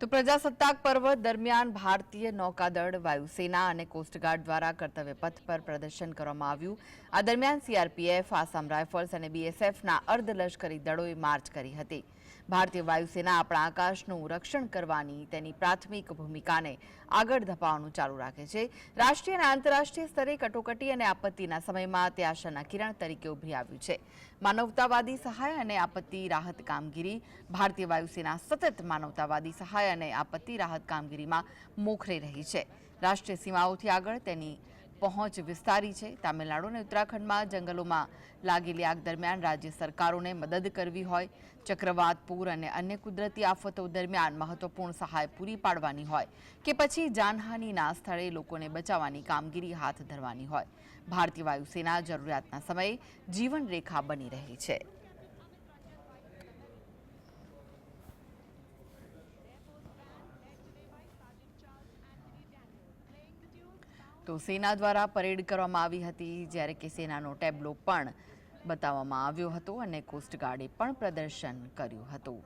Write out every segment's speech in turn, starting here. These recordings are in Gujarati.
તો પ્રજાસત્તાક પર્વ દરમિયાન ભારતીય નૌકાદળ, વાયુસેના અને કોસ્ટગાર્ડ દ્વારા કર્તવ્ય પથ પર પ્રદર્શન કરવામાં આવ્યું. આ દરમિયાન સીઆરપીએફ આસામ રાઇફલ્સ અને બીએસએફના અર્ધલશ્કરી દળોએ માર્ચ કરી હતી. ભારતીય વાયુસેના આપણા આકાશનું રક્ષણ કરવાની તેની પ્રાથમિક ભૂમિકાને આગળ ધપાવવાનું ચાલુ રાખે છે. રાષ્ટ્રીય અને આંતરરાષ્ટ્રીય સ્તરે કટોકટી અને આપત્તિના સમયમાં તે આશાના કિરણ તરીકે ઉભરી આવ્યું છે. માનવતાવાદી સહાય અને આપત્તિ રાહત કામગીરી. ભારતીય વાયુસેના સતત માનવતાવાદી સહાય અને આપત્તિ રાહત કામગીરીમાં મોખરે રહી છે. રાષ્ટ્રીય સીમાઓથી આગળ તેની પહોંચ વિસ્તારી છે. તામિલનાડુ અને ઉત્તરાખંડમાં જંગલોમાં લાગેલી આગ દરમિયાન રાજ્ય સરકારોને મદદ કરવી હોય, ચક્રવાત, પૂર અને અન્ય કુદરતી આફતો દરમિયાન મહત્વપૂર્ણ સહાય પૂરી પાડવાની હોય કે પછી જાનહાનિના સ્થળે લોકોને બચાવવાની કામગીરી હાથ ધરવાની હોય. ભારતીય વાયુસેના જરૂરિયાતના સમયે જીવનરેખા બની રહી છે. તો સેના દ્વારા પરેડ કરવામાં આવી હતી, જ્યારે કે સેનાનો ટેબ્લો પણ બતાવવામાં આવ્યો હતો અને કોસ્ટગાર્ડે પણ પ્રદર્શન કર્યું હતું.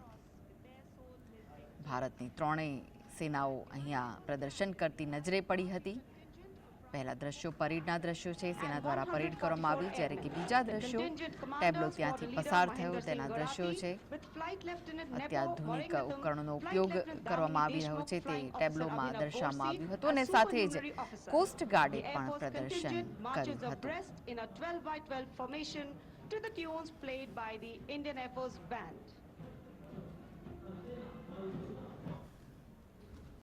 ભારતની ત્રણેય સેનાઓ અહીંયા પ્રદર્શન કરતી નજરે પડી હતી. પહેલા દ્રશ્યો પરેડના દ્રશ્યો છે સેના દ્વારા પરેડ કરવામાં આવી જ્યારે કે બીજા દ્રશ્યો ટેબ્લો ત્યાંથી પસાર થયો તેના દ્રશ્યો છે. અત્યાધુનિક ઉપકરણોનો ઉપયોગ કરવામાં આવી રહ્યો છે તે ટેબ્લોમાં દર્શાવવામાં આવ્યું હતું અને સાથે જ કોસ્ટ ગાર્ડે પણ પ્રદર્શન કર્યું હતું. in a 12 by 12 formation to the tunes played by the Indian Air Force Band.